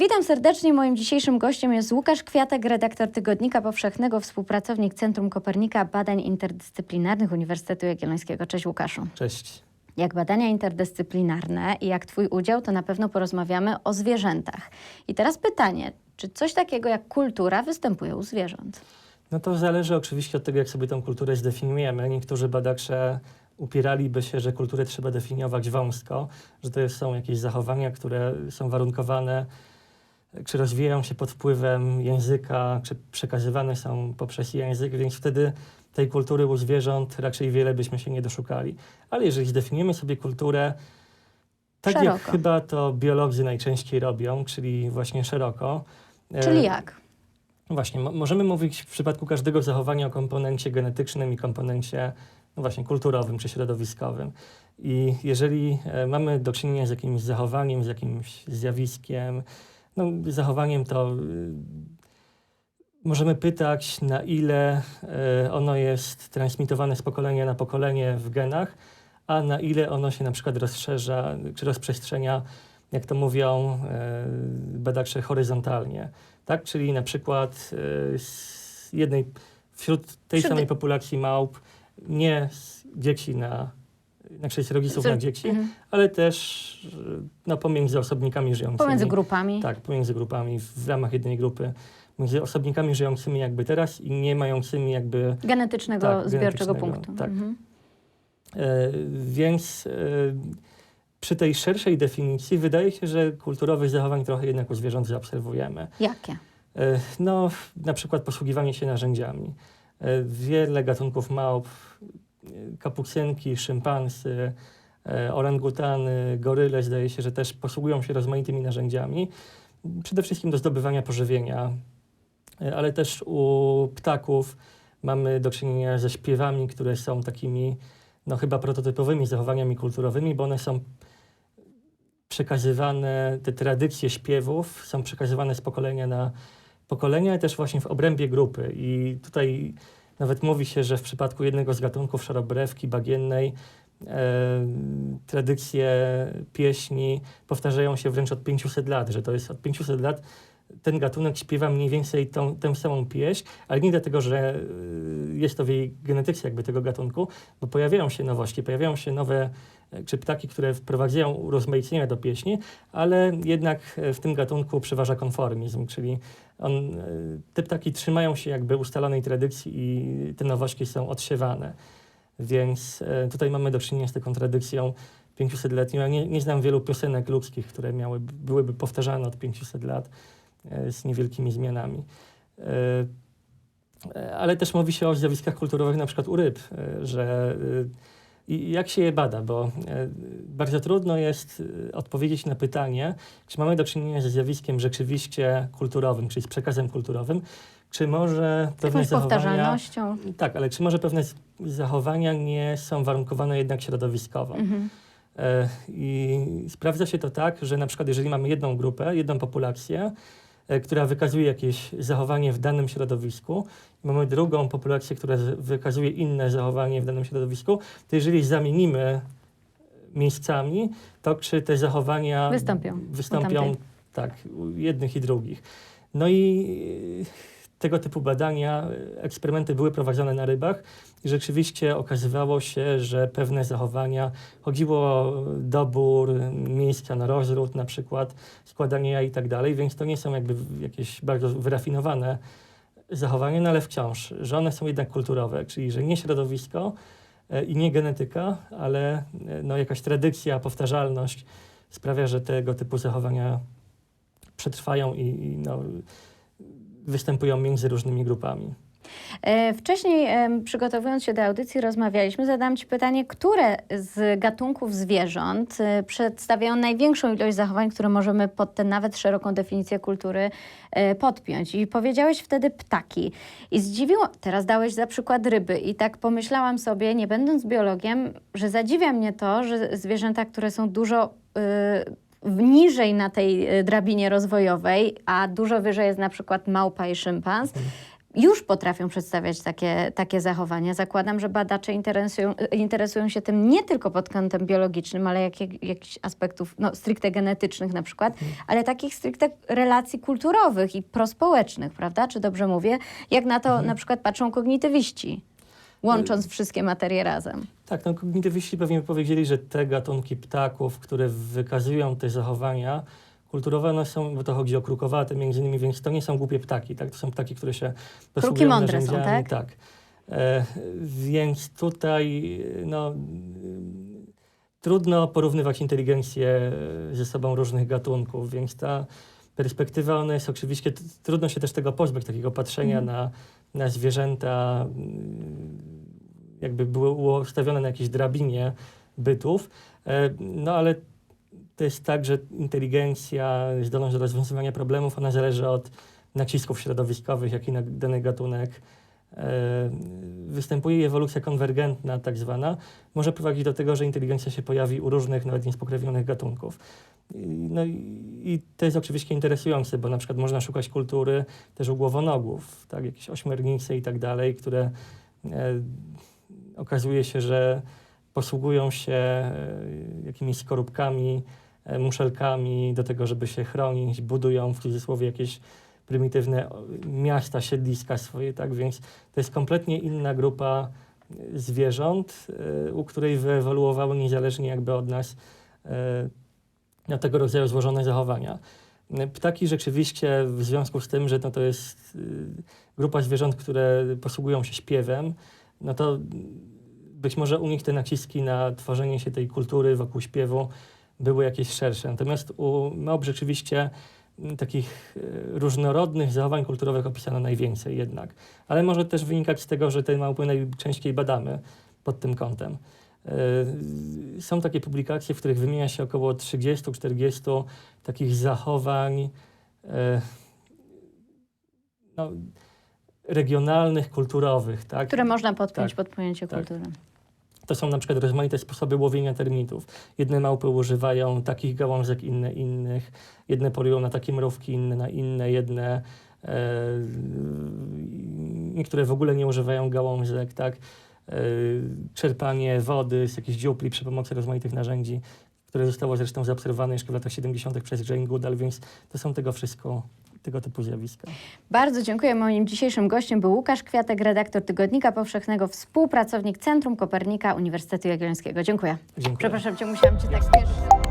Witam serdecznie. Moim dzisiejszym gościem jest Łukasz Kwiatek, redaktor Tygodnika Powszechnego, współpracownik Centrum Kopernika Badań Interdyscyplinarnych Uniwersytetu Jagiellońskiego. Cześć Łukaszu. Cześć. Jak badania interdyscyplinarne i jak Twój udział, to na pewno porozmawiamy o zwierzętach. I teraz pytanie, czy coś takiego jak kultura występuje u zwierząt? No to zależy oczywiście od tego, jak sobie tą kulturę zdefiniujemy. Niektórzy badacze upieraliby się, że kulturę trzeba definiować wąsko, że to są jakieś zachowania, które są warunkowane, czy rozwijają się pod wpływem języka, czy przekazywane są poprzez język, więc wtedy tej kultury u zwierząt raczej wiele byśmy się nie doszukali. Ale jeżeli zdefiniujemy sobie kulturę, tak jak Szeroko. chyba to biolodzy najczęściej robią, czyli właśnie szeroko. e, Czyli jak? Właśnie, mo- możemy mówić w przypadku każdego zachowania o komponencie genetycznym i komponencie no właśnie kulturowym czy środowiskowym. I jeżeli e, mamy do czynienia z jakimś zachowaniem, z jakimś zjawiskiem, no, zachowaniem to y, możemy pytać, na ile e, ono jest transmitowane z pokolenia na pokolenie w genach, a na ile ono się na przykład rozszerza czy rozprzestrzenia, jak to mówią e, badacze, horyzontalnie. Tak? Czyli na przykład z jednej, wśród tej samej populacji małp, nie z dzieci na, znaczy z rodziców na dzieci, Mhm. ale też e, no, pomiędzy osobnikami żyjącymi. Pomiędzy grupami? Tak, pomiędzy grupami, w ramach jednej grupy, między osobnikami żyjącymi jakby teraz i nie mającymi jakby Genetycznego, Tak, zbiorczego genetycznego, punktu. tak. Mhm. E, więc e, przy tej szerszej definicji wydaje się, że kulturowych zachowań trochę jednak u zwierząt zaobserwujemy. Jakie? E, no, na przykład posługiwanie się narzędziami. E, wiele gatunków małp, kapucynki, szympansy, e, orangutany, goryle zdaje się, że też posługują się rozmaitymi narzędziami. Przede wszystkim do zdobywania pożywienia, e, ale też u ptaków mamy do czynienia ze śpiewami, które są takimi no chyba prototypowymi zachowaniami kulturowymi, bo one są przekazywane, te tradycje śpiewów są przekazywane z pokolenia na pokolenie, ale też właśnie w obrębie grupy. I tutaj nawet mówi się, że w przypadku jednego z gatunków szarobrewki bagiennej e, tradycje pieśni powtarzają się wręcz od 500 lat, że to jest od 500 lat ten gatunek śpiewa mniej więcej tą, tę samą pieśń, ale nie dlatego, że y, jest to w jej genetyce jakby tego gatunku, bo pojawiają się nowości, pojawiają się nowe e, czy ptaki, które wprowadzają urozmaicenia do pieśni, ale jednak e, w tym gatunku przeważa konformizm, czyli on, e, te ptaki trzymają się jakby ustalonej tradycji i te nowości są odsiewane. Więc tutaj mamy do czynienia z taką tradycją 500-letnią. Ja nie, nie znam wielu piosenek ludzkich, które miały, byłyby powtarzane od 500 lat z niewielkimi zmianami. E, e, Ale też mówi się o zjawiskach kulturowych na przykład u ryb, e, że e, jak się je bada, bo e, bardzo trudno jest e, odpowiedzieć na pytanie, czy mamy do czynienia ze zjawiskiem rzeczywiście kulturowym, czyli z przekazem kulturowym, czy może pewne jakąś zachowania... Tak, ale czy może pewne zachowania nie są warunkowane jednak środowiskowo? Mhm. E, I sprawdza się to tak, że na przykład jeżeli mamy jedną grupę, jedną populację, e, która wykazuje jakieś zachowanie w danym środowisku, mamy drugą populację, która wykazuje inne zachowanie w danym środowisku, to jeżeli zamienimy miejscami, to czy te zachowania Wystąpią. wystąpią tak, jednych i drugich. No i e, tego typu badania, e, eksperymenty były prowadzone na rybach i rzeczywiście okazywało się, że pewne zachowania, chodziło o dobór miejsca na rozród na przykład, składanie jaj i tak dalej, więc to nie są jakby jakieś bardzo wyrafinowane zachowania, no ale wciąż, że one są jednak kulturowe, czyli że nie środowisko e, i nie genetyka, ale e, no, jakaś tradycja, powtarzalność sprawia, że tego typu zachowania przetrwają i, i no, występują między różnymi grupami. E, Wcześniej, przygotowując się do audycji, rozmawialiśmy. Zadałam Ci pytanie, które z gatunków zwierząt e, przedstawiają największą ilość zachowań, które możemy pod tę nawet szeroką definicję kultury e, podpiąć. I powiedziałeś wtedy ptaki. I zdziwiło, teraz dałeś za przykład ryby. I tak pomyślałam sobie, nie będąc biologiem, że zadziwia mnie to, że zwierzęta, które są dużo. y, w- niżej na tej y, drabinie rozwojowej, a dużo wyżej jest na przykład małpa i szympans, już potrafią przedstawiać takie, takie zachowania. Zakładam, że badacze interesują, interesują się tym nie tylko pod kątem biologicznym, ale jak, jak, jakichś aspektów no, stricte genetycznych na przykład, ale takich stricte relacji kulturowych i prospołecznych, prawda? Czy dobrze mówię? Jak na to na przykład patrzą kognitywiści, łącząc wszystkie materie razem. Tak, no kognitywiści pewnie powiedzieli, że te gatunki ptaków, które wykazują te zachowania kulturowe, one są, bo to chodzi o krukowate między innymi, więc to nie są głupie ptaki, tak? To są ptaki, które się posługują mądre są, narzędziami. tak? E, więc tutaj no, trudno porównywać inteligencję ze sobą różnych gatunków, więc ta perspektywa, ona jest oczywiście, trudno się też tego pozbyć, takiego patrzenia Mhm. na, na zwierzęta, jakby było ustawione na jakiejś drabinie bytów. E, No ale to jest tak, że inteligencja, zdolność do rozwiązywania problemów, ona zależy od nacisków środowiskowych, jaki na dany gatunek e, występuje ewolucja konwergentna, tak zwana, może prowadzić do tego, że inteligencja się pojawi u różnych, nawet niespokrewnionych gatunków. No i, i to jest oczywiście interesujące, bo na przykład można szukać kultury też u głowonogów, tak, jakieś ośmiornice i tak dalej, które e, okazuje się, że posługują się e, jakimiś skorupkami, e, muszelkami do tego, żeby się chronić, budują w cudzysłowie jakieś prymitywne miasta, siedliska swoje, tak, więc to jest kompletnie inna grupa e, zwierząt, u której wyewoluowały niezależnie jakby od nas na tego rodzaju złożone zachowania. Ptaki rzeczywiście w związku z tym, że no to jest grupa zwierząt, które posługują się śpiewem, no to być może u nich te naciski na tworzenie się tej kultury wokół śpiewu były jakieś szersze. Natomiast u małp rzeczywiście mm, takich e, różnorodnych zachowań kulturowych opisano najwięcej jednak. Ale może też wynikać z tego, że te małpy najczęściej badamy pod tym kątem. E, Są takie publikacje, w których wymienia się około 30-40 takich zachowań e, no, regionalnych, kulturowych. Tak? Które można podpiąć Tak, pod pojęcie tak. kultury. To są na przykład rozmaite sposoby łowienia termitów. Jedne małpy używają takich gałązek, inne innych. Jedne polują na takie mrówki, inne na inne. Jedne, e, niektóre w ogóle nie używają gałązek, tak. E, czerpanie wody z jakichś dziupli przy pomocy rozmaitych narzędzi, które zostało zresztą zaobserwowane jeszcze w latach 70. przez Jane Goodall, więc to są tego wszystko, tego typu zjawiska. Bardzo dziękuję. Moim dzisiejszym gościem był Łukasz Kwiatek, redaktor Tygodnika Powszechnego, współpracownik Centrum Kopernika Uniwersytetu Jagiellońskiego. Dziękuję. Dziękuję. Przepraszam cię, musiałam cię tak spieszyć.